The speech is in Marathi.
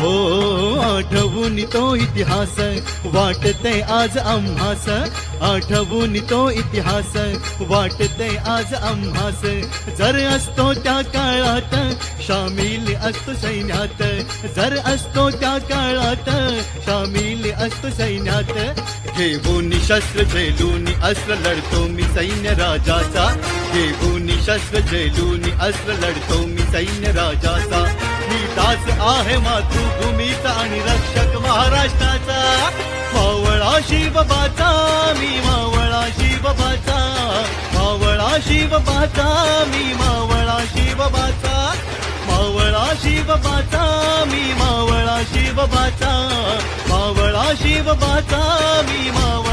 हो आठवून तो इतिहास वाटते आज आम्हास. आठवून तो इतिहास वाटते आज आम्हास. जर असतो त्या काळात शामिल असतो सैन्यात. जर असतो त्या काळात शामिल असतो सैन्यात. घेऊन शस्त्र झेलून अस्त्र लढतो मी सैन्य राजाचा. घेऊन शस्त्र झेलून अस्त्र लढतो मी सैन्य राजाचा. मी आहे मातृभूमीचा आणि रक्षक महाराष्ट्राचा. मावळा शिवबाचा मी मावळा शिवबाचा. मावळा शिवबाचा मी मावळा शिवबाचा. मावळा शिवबाचा मी मावळा शिवबाचा. मावळा शिवबाचा मी मावळा